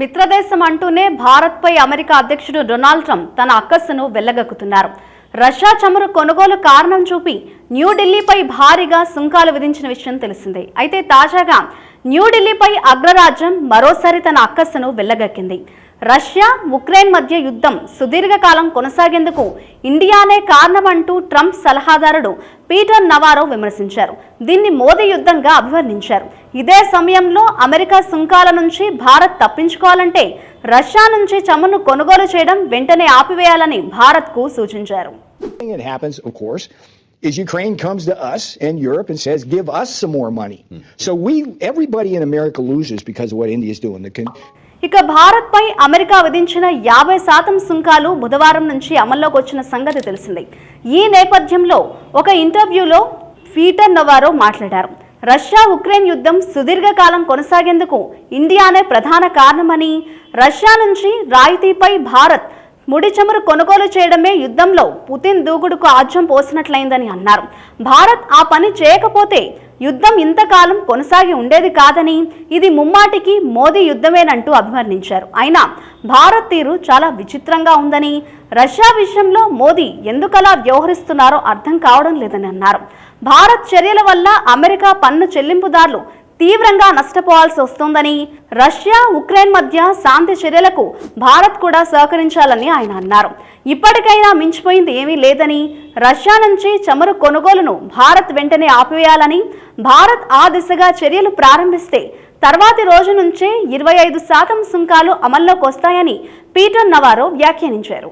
మిత్రదేశం అంటూనే భారత్పై అమెరికా అధ్యక్షుడు డొనాల్డ్ ట్రంప్ తన అక్కస్సును వెళ్ళగక్కుతున్నారు రష్యా చమురు కొనుగోలు కారణం చూపి న్యూఢిల్లీపై భారీగా సుంకాలు విధించిన విషయం తెలిసిందే. అయితే తాజాగా న్యూఢిల్లీపై అగ్రరాజ్యం మరోసారి తన అక్కస్సును వెళ్ళగక్కింది రష్యా ఉక్రెయిన్ మధ్య యుద్ధం సుదీర్ఘకాలం కొనసాగేందుకు ఇండియానే కారణమంటూ ట్రంప్ సలహాదారుడు పీటర్ నవారో విమర్శించారు. దీన్ని మోదీ యుద్ధంగా అభివర్ణించారు. ఇదే సమయంలో అమెరికా సుంకాల నుంచి భారత్ తప్పించుకోవాలంటే రష్యా నుంచి చమురును కొనుగోలు చేయడం వెంటనే ఆపివేయాలని భారత్కు సూచించారు happens, of course, is Ukraine comes to us and Europe and says, "Give us some more money." So we, everybody in America loses because of what India is doing. The con- ఇక భారత్పై America విధించిన యాభై శాతం సుంకాలు బుధవారం నుంచి అమల్లోకి వచ్చిన సంగతి తెలిసిందే ఈ నేపథ్యంలో ఒక ఇంటర్వ్యూలో పీటర్ నవారో మాట్లాడారు రష్యా ఉక్రెయిన్ యుద్ధం సుదీర్ఘకాలం కొనసాగేందుకు ఇండియానే ప్రధాన కారణమని రష్యా నుంచి రాయితీపై భారత్ ముడి చమురు కొనుగోలు చేయడమే యుద్ధంలో పుతిన్ దూకుడుకు ఆజ్యం పోసినట్లయిందని అన్నారు. భారత్ ఆ పని చేయకపోతే యుద్ధం ఇంతకాలం కొనసాగి ఉండేది కాదని ఇది ముమ్మాటికి మోదీ యుద్ధమేనంటూ అభివర్ణించారు. అయినా భారత్ తీరు చాలా విచిత్రంగా ఉందని రష్యా విషయంలో మోదీ ఎందుకలా వ్యవహరిస్తున్నారో అర్థం కావడం లేదని అన్నారు. భారత్ చర్యల వల్ల అమెరికా పన్ను చెల్లింపుదారులు తీవ్రంగా నష్టపోవాల్సి వస్తోందని రష్యా ఉక్రెయిన్ మధ్య శాంతి చర్యలకు భారత్ కూడా సహకరించాలని ఆయన అన్నారు. ఇప్పటికైనా మించిపోయింది ఏమీ లేదని రష్యా నుంచి చమురు కొనుగోలును భారత్ వెంటనే ఆపివేయాలని భారత్ ఆ దిశగా చర్యలు ప్రారంభిస్తే తర్వాతి రోజు నుంచే ఇరవై ఐదు శాతం సుంకాలు అమల్లోకి వస్తాయని పీటర్ నవారో వ్యాఖ్యానించారు.